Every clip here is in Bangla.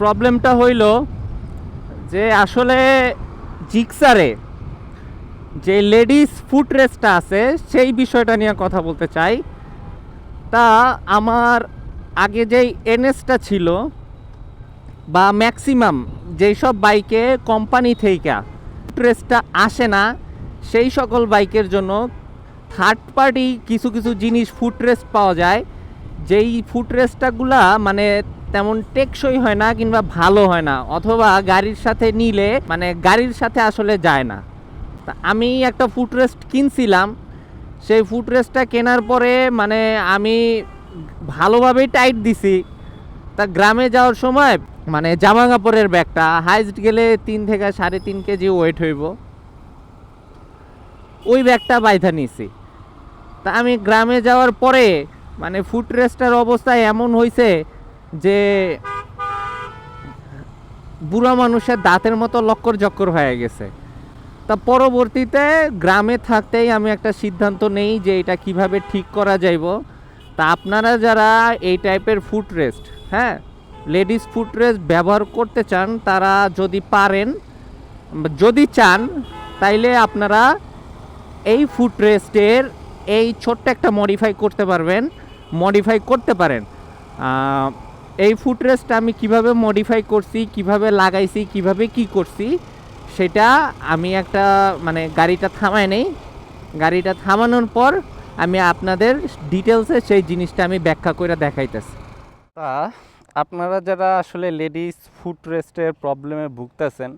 প্রবলেমটা হইল যে আসলে জিক্সারে যে লেডিস ফুট রেসটা আছে, সেই বিষয়টা নিয়ে কথা বলতে চাই। তা আমার আগে যেই এনএসটা ছিল বা ম্যাক্সিমাম যেই সব বাইকে কোম্পানি থেকে রেসটা আসে না, সেই সকল বাইকের জন্য থার্ড পার্টি কিছু কিছু জিনিস ফুট রেস্ট পাওয়া যায়। যেই ফুট রেস্টটাগুলা মানে তেমন টেকসই হয় না কিংবা ভালো হয় না, অথবা গাড়ির সাথে নিলে মানে গাড়ির সাথে আসলে যায় না। তা আমি একটা ফুটরেস্ট কিনছিলাম, সেই ফুটরেস্টটা কেনার পরে মানে আমি ভালোভাবেই টাইট দিছি। তা গ্রামে যাওয়ার সময় মানে জামা কাপড়ের ব্যাগটা হাইস্ট গেলে তিন থেকে সাড়ে তিন কেজি ওয়েট হইব। ওই ব্যাগটা বাইধা নিছি। তা আমি গ্রামে যাওয়ার পরে মানে ফুট রেস্টার অবস্থা এমন হয়েছে যে বুড়া মানুষের দাঁতের মতো লক্কর জক্কর হয়ে গেছে। তা পরবর্তীতে গ্রামে থাকতেই আমি একটা সিদ্ধান্ত নেই যে এটা কীভাবে ঠিক করা যাইব। তা আপনারা যারা এই টাইপের ফুট রেস্ট হ্যাঁ লেডিস ফুট রেস্ট ব্যবহার করতে চান, তারা যদি পারেন, যদি চান, তাইলে আপনারা এই ফুট রেস্টের এই ছোট্ট একটা মডিফাই করতে পারবেন মডিফাই করতে পারেন। এই ফুট রেস্ট আমি কীভাবে মডিফাই করছি, কীভাবে লাগাইছি, কীভাবে কি করছি, সেটা আমি একটা মানে গাড়িটা থামায় নেই। গাড়িটা থামানোর পর আমি আপনাদের ডিটেলসে সেই জিনিসটা আমি ব্যাখ্যা করে দেখাইতেছি। তা, আপনারা যারা আসলে লেডিস ফুট রেস্টের প্রবলেমে ভুগতেছেন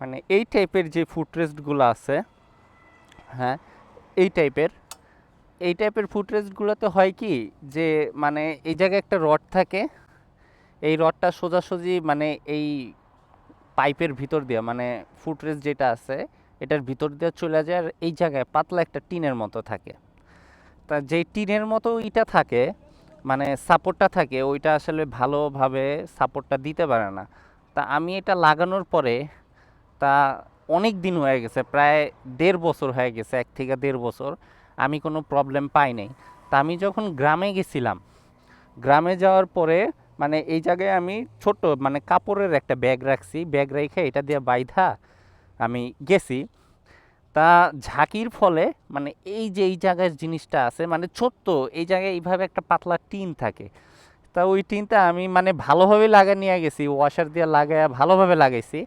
মানে এই টাইপের যে ফুট রেস্টগুলো আছে হ্যাঁ এই টাইপের এই টাইপের ফুট রেস্টগুলোতে হয় কি যে মানে এই জায়গায় একটা রড থাকে এই রডটা সোজাসুজি মানে এই পাইপের ভিতর দিয়ে মানে ফুটরেজ যেটা আছে, এটার ভিতর দিয়ে চলে যায় আর এই জায়গায় পাতলা একটা টিনের মতো থাকে। তা যেই টিনের মতো ইটা থাকে মানে সাপোর্টটা থাকে, ওইটা আসলে ভালোভাবে সাপোর্টটা দিতে পারে না। তা আমি এটা লাগানোর পরে, তা অনেক দিন হয়ে গেছে, প্রায় দেড় বছর হয়ে গেছে, এক থেকে দেড় বছর, আমি কোনো প্রবলেম পাই নাই। তা আমি যখন গ্রামে গেছিলাম, গ্রামে যাওয়ার পরে মানে এই জায়গায় আমি ছোট মানে কাপড়ের একটা ব্যাগ রাখছি। ব্যাগ রেখে এটা দিয়ে বাইধা আমি গেছি। তা ঝাঁকির ফলে মানে এই যে এই জায়গায় জিনিসটা আছে মানে ছোট্ট, এই জায়গায় এইভাবে একটা পাতলা টিন থাকে। তা ওই টিনটা আমি মানে ভালোভাবে লাগা নিয়ে গেছি ওয়াশার দিয়ে লাগায়, ভালোভাবে লাগাইছি।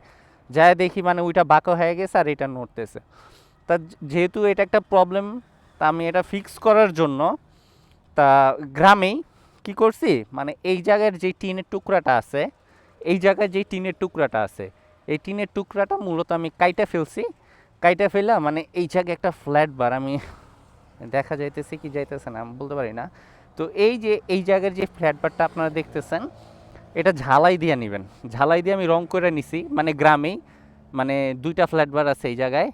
যায় দেখি মানে ওইটা বাঁকা হয়ে গেছে আর এটা নড়তেছে। তা যেহেতু এটা একটা প্রবলেম তা আমি এটা ফিক্স করার জন্য, তা গ্রামেই কি করছি? মানে এই জায়গার যে টিনের টুকরাটা আছে, এই জায়গায় যে টিনের টুকরাটা আছে, এই টিনের টুকরাটা মূলত আমি কাইটা ফেলছি। কাইটা ফেলা মানে এই জায়গায় একটা ফ্ল্যাট বার, আমি দেখা যাইতেছে কি যাইতেছে না, আমি বলতে পারি না। তো এই যে, এই জায়গার যে ফ্ল্যাট বারটা আপনারা দেখতেছেন, এটা ঝালাই দিয়ে নেবেন। ঝালাই দিয়ে আমি রং করে নিছি মানে গ্রামেই মানে দুইটা ফ্ল্যাট বার আছে এই জায়গায়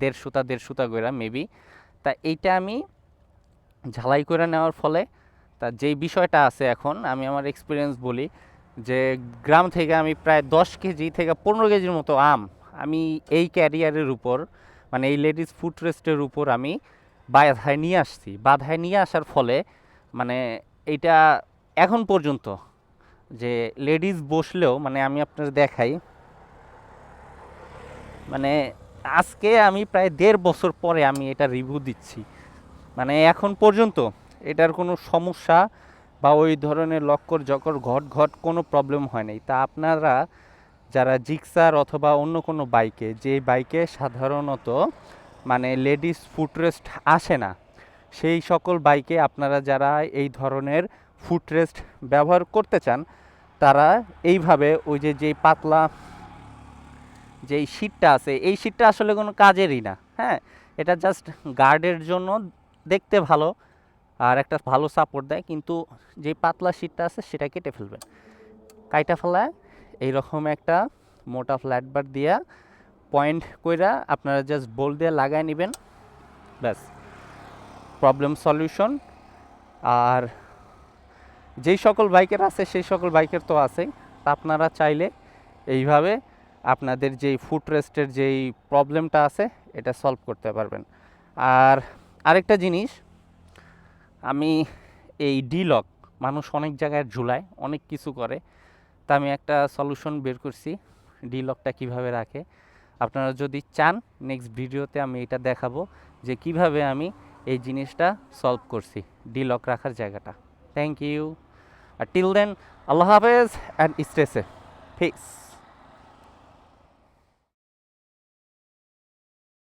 দেড় সুতা দেড় সুতা করে মেবি তা এইটা আমি ঝালাই করে নেওয়ার ফলে তা যেই বিষয়টা আছে এখন, আমি আমার এক্সপিরিয়েন্স বলি যে গ্রাম থেকে আমি প্রায় দশ কেজি থেকে পনেরো কেজির মতো আম আমি এই ক্যারিয়ারের উপর মানে এই লেডিস ফুড রেস্টের উপর আমি বাধায় নিয়ে আসছি। বাধায় নিয়ে আসার ফলে মানে এইটা এখন পর্যন্ত যে লেডিস বসলেও মানে আমি আপনার দেখাই মানে আজকে আমি প্রায় দেড় বছর পরে আমি এটা রিভিউ দিচ্ছি। মানে এখন পর্যন্ত এটার কোনো সমস্যা বা ওই ধরনের লক্কর জকর ঘট ঘট কোনো প্রবলেম হয় নাই। তা আপনারা যারা জিক্সার অথবা অন্য কোনো বাইকে, যে বাইকে সাধারণত মানে লেডিস ফুটরেস্ট আসে না, সেই সকল বাইকে আপনারা যারা এই ধরনের ফুটরেস্ট ব্যবহার করতে চান, তারা এইভাবে ওই যে যেই পাতলা যেই শীটটা আছে, এই শীটটা আসলে কোনো কাজেরই না হ্যাঁ? এটা জাস্ট গার্ডের জন্য দেখতে ভালো। আর একটা ভালো সাপোর্ট দেয়, কিন্তু যে পাতলা শীটটা আছে সেটা কেটে ফেলবেন। কাইটা ফেলায়, এইরকম একটা মোটা ফ্ল্যাট বার দিয়া পয়েন্ট কইরা আপনারা জাস্ট বল দিয়ে লাগায় নেবেন। ব্যাস প্রবলেম সলিউশন আর যেই সকল বাইকের আছে, সেই সকল বাইকের তো আছেই। তা আপনারা চাইলে এইভাবে আপনাদের যেই ফুট রেস্টের যেই প্রবলেমটা আছে, এটা সলভ করতে পারবেন। আর আরেকটা জিনিস আমি এই ডিলক মানুষ অনেক জায়গায় ঝুলায়, অনেক কিছু করে। তা আমি একটা সলিউশন বের করছি ডি লকটা কীভাবে রাখে। আপনারা যদি চান নেক্সট ভিডিওতে আমি এটা দেখাবো যে কীভাবে আমি এই জিনিসটা সলভ করছি ডিলক রাখার জায়গাটা। থ্যাংক ইউ আর টিল দেন আল্লাহ হাফেজ অ্যান্ড স্টে ফিক্স